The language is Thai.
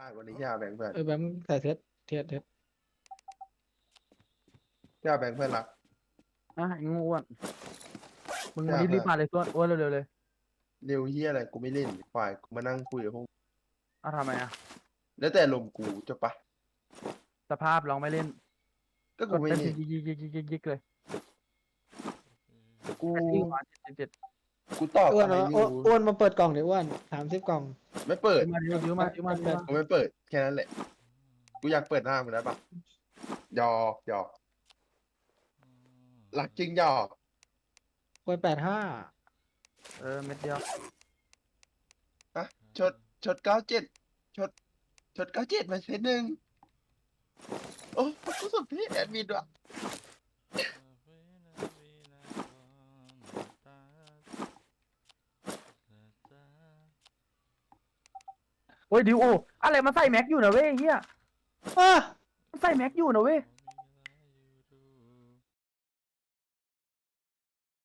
ลาดวันนี้ย่าแบงค์เพื่อนเออแบงค์ใส่เทสเทสเทสย่าแบงค์เพื่อนรักอะไอ้งูอ้วนมึงอยากรีบรีบแบบมาเลยตัวอ้วนเร็วๆเลยเร็วเฮียอะไรกูไม่เล่นฝ่ายกูมานั่งคุยกับพวกเอ้าทำไมอะแล้วแต่ลมกูจบปะสภาพลองไม่เล่นก็กกูดไม่เต้นเล่นยิกยิกยิกยิกยิกยิกเลยกูยิ่งมาเจ็ดเจ็ด กูตอบอ้วนอะไรเอาออ้วนยู่อ้วนมาเปิดกล่องเดี๋ยวอ้วนสามสิบกล่องไม่เปิด มาดิวมาดิวมาดิวมากูไม่เปิด แค่นั้นแหละ กูอยากเปิดหน้ามึงได้ปะหยอกหยอกหลักจริงหยอกควรแปดห้าเออเม็ดเดียวชดชดเก้าเจ็ดชดชดเก้าเจ็ดมาเซตหนึ่งโอ้กูสมเพศแอดมินว่ะ โอ้ยดิวโอ้อะไรมันใส่แม็กอยู่นะเว้ยเฮียอะมันใส่แม็กอยู่นะเว้ย